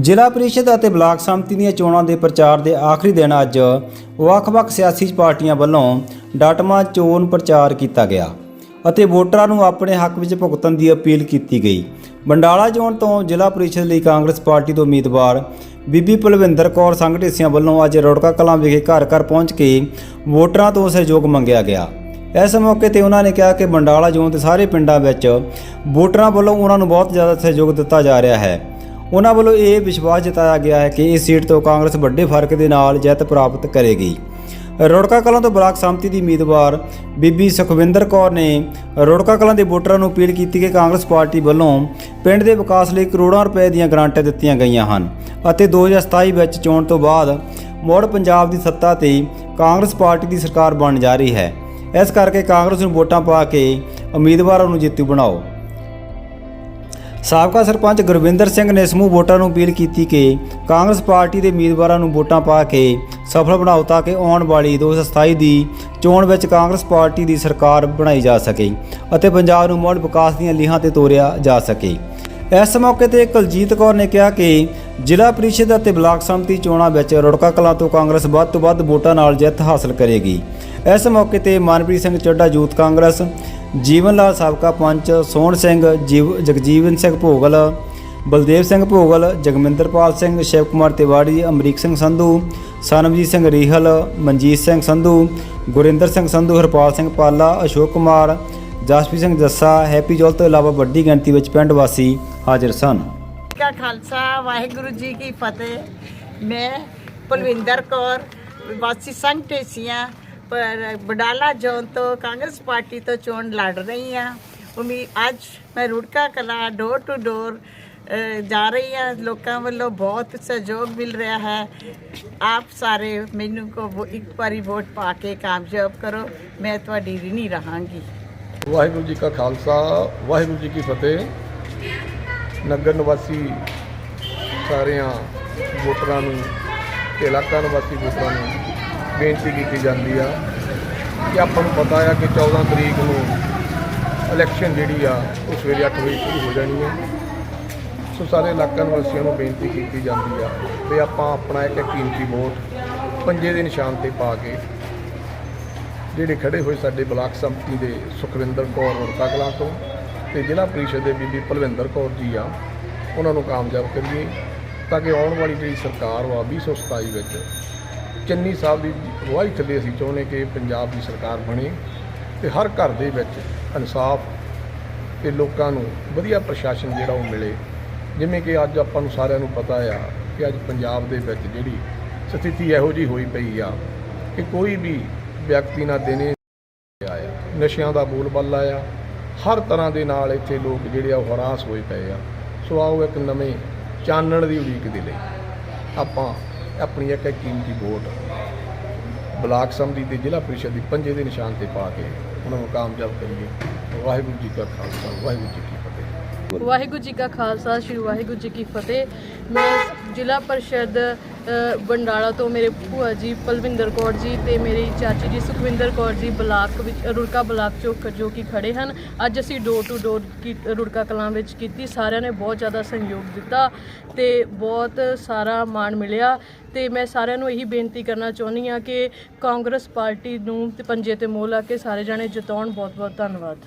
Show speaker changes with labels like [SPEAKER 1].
[SPEAKER 1] ਜ਼ਿਲ੍ਹਾ ਪਰਿਸ਼ਦ ਅਤੇ ਬਲਾਕ ਸੰਮਤੀ ਦੀਆਂ ਚੋਣਾਂ ਦੇ ਪ੍ਰਚਾਰ ਦੇ ਆਖਰੀ ਦਿਨ ਅੱਜ ਵੱਖ-ਵੱਖ ਸਿਆਸੀ ਪਾਰਟੀਆਂ ਵੱਲੋਂ ਡਾਟਮਾ ਚੋਣ ਪ੍ਰਚਾਰ ਕੀਤਾ ਗਿਆ ਅਤੇ ਵੋਟਰਾਂ ਨੂੰ ਆਪਣੇ ਹੱਕ ਵਿੱਚ ਭੁਗਤਣ ਦੀ ਅਪੀਲ ਕੀਤੀ ਗਈ। ਬੰਡਾਲਾ ਜ਼ੋਨ ਤੋਂ ਜ਼ਿਲ੍ਹਾ ਪਰਿਸ਼ਦ ਲਈ ਕਾਂਗਰਸ ਪਾਰਟੀ ਤੋਂ ਉਮੀਦਵਾਰ ਬੀਬੀ ਪਲਵਿੰਦਰ ਕੌਰ ਸੰਘਟੇਸੀਆਂ ਵੱਲੋਂ ਅੱਜ ਰੋੜਕਾ ਕਲਾਂ ਵਿਖੇ ਘਰ-ਘਰ ਪਹੁੰਚ ਕੇ ਵੋਟਰਾਂ ਤੋਂ ਸਹਿਯੋਗ ਮੰਗਿਆ ਗਿਆ। ਇਸ ਮੌਕੇ ਤੇ ਉਹਨਾਂ ਨੇ ਕਿਹਾ ਕਿ ਬੰਡਾਲਾ ਜ਼ੋਨ ਦੇ ਸਾਰੇ ਪਿੰਡਾਂ ਵਿੱਚ ਵੋਟਰਾਂ ਵੱਲੋਂ ਉਹਨਾਂ ਨੂੰ ਬਹੁਤ ਜ਼ਿਆਦਾ ਸਹਿਯੋਗ ਦਿੱਤਾ ਜਾ ਰਿਹਾ ਹੈ। ਉਹਨਾਂ ਵੱਲੋਂ ਇਹ ਵਿਸ਼ਵਾਸ ਜਤਾਇਆ ਗਿਆ ਹੈ ਕਿ ਇਸ ਸੀਟ ਤੋਂ ਕਾਂਗਰਸ ਵੱਡੇ ਫ਼ਰਕ ਦੇ ਨਾਲ ਜਿੱਤ ਪ੍ਰਾਪਤ ਕਰੇਗੀ। ਰੋੜਕਾ ਕਲਾਂ ਤੋਂ ਬਲਾਕ ਸੰਮਤੀ ਦੀ ਉਮੀਦਵਾਰ ਬੀਬੀ ਸੁਖਵਿੰਦਰ ਕੌਰ ਨੇ ਰੋੜਕਾ ਕਲਾਂ ਦੇ ਵੋਟਰਾਂ ਨੂੰ ਅਪੀਲ ਕੀਤੀ ਕਿ ਕਾਂਗਰਸ ਪਾਰਟੀ ਵੱਲੋਂ ਪਿੰਡ ਦੇ ਵਿਕਾਸ ਲਈ ਕਰੋੜਾਂ ਰੁਪਏ ਦੀਆਂ ਗ੍ਰਾਂਟਾਂ ਦਿੱਤੀਆਂ ਗਈਆਂ ਹਨ ਅਤੇ 2027 ਵਿੱਚ ਚੋਣ ਤੋਂ ਬਾਅਦ ਮੁੜ ਪੰਜਾਬ ਦੀ ਸੱਤਾ ਤੇ ਕਾਂਗਰਸ ਪਾਰਟੀ ਦੀ ਸਰਕਾਰ ਬਣ ਜਾ ਰਹੀ ਹੈ। ਇਸ ਕਰਕੇ ਕਾਂਗਰਸ ਨੂੰ ਵੋਟਾਂ ਪਾ ਕੇ ਉਮੀਦਵਾਰਾਂ ਨੂੰ ਜੇਤੂ ਬਣਾਓ। ਸਾਬਕਾ ਸਰਪੰਚ ਗੁਰਵਿੰਦਰ ਸਿੰਘ ਨੇ ਸਮੂਹ ਵੋਟਰਾਂ ਨੂੰ ਅਪੀਲ ਕੀਤੀ ਕਿ ਕਾਂਗਰਸ ਪਾਰਟੀ ਦੇ ਉਮੀਦਵਾਰਾਂ ਨੂੰ ਵੋਟਾਂ ਪਾ ਕੇ ਸਫਲ ਬਣਾਓ ਤਾਂ ਕਿ ਆਉਣ ਵਾਲੀ 2027 ਦੀ ਚੋਣ ਵਿੱਚ ਕਾਂਗਰਸ ਪਾਰਟੀ ਦੀ ਸਰਕਾਰ ਬਣਾਈ ਜਾ ਸਕੇ ਅਤੇ ਪੰਜਾਬ ਨੂੰ ਮੁੜ ਵਿਕਾਸ ਦੀਆਂ ਲੀਹਾਂ ਤੇ ਤੋਰਿਆ ਜਾ ਸਕੇ। ਇਸ ਮੌਕੇ ਤੇ ਕੁਲਜੀਤ ਕੌਰ ਨੇ ਕਿਹਾ ਕਿ ਜ਼ਿਲ੍ਹਾ ਪ੍ਰੀਸ਼ਦ ਅਤੇ ਬਲਾਕ ਸੰਮਤੀ ਚੋਣਾਂ ਵਿੱਚ ਰੁੜਕਾ ਕਲਾਂ ਤੋਂ ਕਾਂਗਰਸ ਵੱਧ ਤੋਂ ਵੱਧ ਵੋਟਾਂ ਨਾਲ ਜਿੱਤ ਹਾਸਲ ਕਰੇਗੀ। ਇਸ ਮੌਕੇ ਤੇ ਮਨਪ੍ਰੀਤ ਸਿੰਘ ਚੱਡਾ ਯੂਥ ਕਾਂਗਰਸ ਜੀਵਨ ਲਾਲ ਸਾਬਕਾ ਪੰਚ ਸੋਹਣ ਸਿੰਘ, ਜੀਵ ਜਗਜੀਵਨ ਸਿੰਘ ਭੋਗਲ, ਬਲਦੇਵ ਸਿੰਘ ਭੋਗਲ, ਜਗਮਿੰਦਰਪਾਲ ਸਿੰਘ, ਸ਼ਿਵ ਕੁਮਾਰ ਤਿਵਾੜੀ, ਅਮਰੀਕ ਸਿੰਘ ਸੰਧੂ, ਸਨਮਜੀਤ ਸਿੰਘ ਰੀਹਲ, ਮਨਜੀਤ ਸਿੰਘ ਸੰਧੂ, ਗੁਰਿੰਦਰ ਸਿੰਘ ਸੰਧੂ, ਹਰਪਾਲ ਸਿੰਘ ਪਾਲਾ, ਅਸ਼ੋਕ ਕੁਮਾਰ, ਜਸਪ੍ਰੀਤ ਸਿੰਘ ਜੱਸਾ, ਹੈਪੀ ਜੋਲ ਤੋਂ ਇਲਾਵਾ ਵੱਡੀ ਗਿਣਤੀ ਵਿੱਚ ਪਿੰਡ ਵਾਸੀ ਹਾਜ਼ਰ ਸਨ।
[SPEAKER 2] ਕਾ ਖਾਲਸਾ, ਵਾਹਿਗੁਰੂ ਜੀ ਕੀ ਫਤਿਹ। ਮੈਂ ਪਲਵਿੰਦਰ ਕੌਰ, ਵਾਸੀ ਸੰਘ ਪਰ ਬਡਾਲਾ ਜ਼ੋਨ ਤੋਂ ਕਾਂਗਰਸ ਪਾਰਟੀ ਤੋਂ ਚੋਣ ਲੜ ਰਹੀ ਹਾਂ ਉਮੀਦ ਅੱਜ ਮੈਂ ਰੁੜਕਾ ਕਲਾ ਡੋਰ ਟੂ ਡੋਰ ਜਾ ਰਹੀ ਹਾਂ ਲੋਕਾਂ ਵੱਲੋਂ ਬਹੁਤ ਸਹਿਯੋਗ ਮਿਲ ਰਿਹਾ ਹੈ ਆਪ ਸਾਰੇ ਮੈਨੂੰ ਕੋ ਇੱਕ ਵਾਰੀ ਵੋਟ ਪਾ ਕੇ ਕਾਮਯਾਬ ਕਰੋ ਮੈਂ ਤੁਹਾਡੀ ਰਿਣੀ ਰਹਾਂਗੀ
[SPEAKER 3] ਵਾਹਿਗੁਰੂ ਜੀ ਕਾ ਖਾਲਸਾ ਵਾਹਿਗੁਰੂ ਜੀ ਕੀ ਫਤਿਹ ਨਗਰ ਨਿਵਾਸੀ ਸਾਰਿਆਂ ਵੋਟਰਾਂ ਨੂੰ ਤੇ ਇਲਾਕਾ ਨਿਵਾਸੀ ਵੋਟਰਾਂ ਨੂੰ ਬੇਨਤੀ ਕੀਤੀ ਜਾਂਦੀ ਆ ਕਿ ਆਪਾਂ ਨੂੰ ਪਤਾ ਆ ਕਿ 14 ਤਰੀਕ ਨੂੰ ਇਲੈਕਸ਼ਨ ਜਿਹੜੀ ਆ ਉਹ ਸਵੇਰੇ 8 ਵਜੇ ਸ਼ੁਰੂ ਹੋ ਜਾਣੀ ਹੈ ਸੋ ਸਾਰੇ ਇਲਾਕਾ ਨਿਵਾਸੀਆਂ ਨੂੰ ਬੇਨਤੀ ਕੀਤੀ ਜਾਂਦੀ ਆ ਵੀ ਆਪਾਂ ਆਪਣਾ ਇੱਕ ਕੀਮਤੀ ਵੋਟ ਪੰਜੇ ਦੇ ਨਿਸ਼ਾਨ ਤੇ ਪਾ ਕੇ ਜਿਹੜੇ ਖੜੇ ਹੋਏ ਸਾਡੇ ਬਲਾਕ ਸੰਪਤੀ ਦੇ ਸੁਖਵਿੰਦਰ ਕੌਰ ਰੁੜਕਾ ਕਲਾਂ ਤੋਂ ਤੇ ਜ਼ਿਲ੍ਹਾ ਪ੍ਰੀਸ਼ਦ ਦੇ ਬੀਬੀ ਪਲਵਿੰਦਰ ਕੌਰ ਜੀ ਆ, ਉਹਨਾਂ ਨੂੰ ਕਾਮਯਾਬ ਕਰੀਏ ਤਾਂ ਕਿ ਆਉਣ ਵਾਲੀ ਜਿਹੜੀ ਸਰਕਾਰ ਵਾ 2027 ਵਿੱਚ ਚੰਨੀ ਸਾਹਿਬ ਦੀ ਅਗਵਾਈ ਥੱਲੇ ਅਸੀਂ ਚਾਹੁੰਦੇ ਕਿ ਪੰਜਾਬ ਦੀ ਸਰਕਾਰ ਬਣੇ ਤੇ ਹਰ ਘਰ ਦੇ ਵਿੱਚ ਇਨਸਾਫ ਤੇ ਲੋਕਾਂ ਨੂੰ ਵਧੀਆ ਪ੍ਰਸ਼ਾਸਨ ਜਿਹੜਾ ਉਹ ਮਿਲੇ। ਜਿਵੇਂ ਕਿ ਅੱਜ ਆਪਾਂ ਨੂੰ ਸਾਰਿਆਂ ਨੂੰ ਪਤਾ ਆ ਕਿ ਅੱਜ ਪੰਜਾਬ ਦੇ ਵਿੱਚ ਜਿਹੜੀ ਸਥਿਤੀ ਇਹੋ ਜੀ ਹੋਈ ਪਈ ਆ ਕਿ ਕੋਈ ਵੀ ਵਿਅਕਤੀ ਨਾ ਦਿਨੇ ਆਇਆ। ਨਸ਼ਿਆਂ ਦਾ ਬੋਲਬਾਲਾ ਆ। ਹਰ ਤਰ੍ਹਾਂ ਦੇ ਨਾਲ ਇੱਥੇ ਲੋਕ ਜਿਹੜੇ ਆ ਉਹ ਹਰਾਸ ਹੋਏ ਪਏ ਆ। ਸੋ ਆਓ ਇੱਕ ਨਵੇਂ ਚਾਨਣ ਦੀ ਉਡੀਕ ਦੇ ਲਈ ਆਪਾਂ ਆਪਣੀ ਇੱਕ ਕੀਮਤੀ ਵੋਟ ਬਲਾਕ ਸੰਮਤੀ ਤੇ ਜ਼ਿਲ੍ਹਾ ਪ੍ਰੀਸ਼ਦ ਦੀ ਪੰਜੇ ਦੇ ਨਿਸ਼ਾਨ ਤੇ ਪਾ ਕੇ ਉਹਨਾਂ ਨੂੰ ਕਾਮਯਾਬ ਕਰੀਏ। ਵਾਹਿਗੁਰੂ ਜੀ ਕਾ ਖਾਲਸਾ, ਵਾਹਿਗੁਰੂ ਜੀ ਕੀ ਫਤਿਹ।
[SPEAKER 4] ਵਾਹਿਗੁਰੂ ਜੀ ਕਾ ਖਾਲਸਾ, ਸ੍ਰੀ ਵਾਹਿਗੁਰੂ ਜੀ ਕੀ ਫਤਿਹ। ਮੈਂ ਜ਼ਿਲ੍ਹਾ ਪ੍ਰੀਸ਼ਦ ਬੰਡਾਲਾ ਤੋਂ ਮੇਰੇ ਭੂਆ ਜੀ ਪਲਵਿੰਦਰ ਕੌਰ ਜੀ ਤੇ ਮੇਰੀ ਚਾਚੀ ਜੀ ਸੁਖਵਿੰਦਰ ਕੌਰ ਜੀ ਬਲਾਕ ਵਿੱਚ, ਰੁੜਕਾ ਬਲਾਕ ਚੋਂ ਖ- ਜੋ ਕਿ ਖੜੇ ਹਨ। ਅੱਜ ਅਸੀਂ door to door Rurka Kalan ਵਿੱਚ ਕੀਤੀ। ਸਾਰਿਆਂ ਨੇ ਬਹੁਤ ਜ਼ਿਆਦਾ ਸਹਿਯੋਗ ਦਿੱਤਾ ਤੇ ਬਹੁਤ ਸਾਰਾ ਮਾਣ ਮਿਲਿਆ ਤੇ ਮੈਂ ਸਾਰਿਆਂ ਨੂੰ ਇਹੀ ਬੇਨਤੀ ਕਰਨਾ ਚਾਹੁੰਦੀ ਹਾਂ ਕਿ ਕਾਂਗਰਸ ਪਾਰਟੀ ਨੂੰ ਤੇ ਪੰਜੇ ਤੇ ਮੋਹ ਲਾ ਕੇ ਸਾਰੇ ਜਾਣੇ ਜਿਤਾਉਣ। ਬਹੁਤ ਬਹੁਤ ਧੰਨਵਾਦ।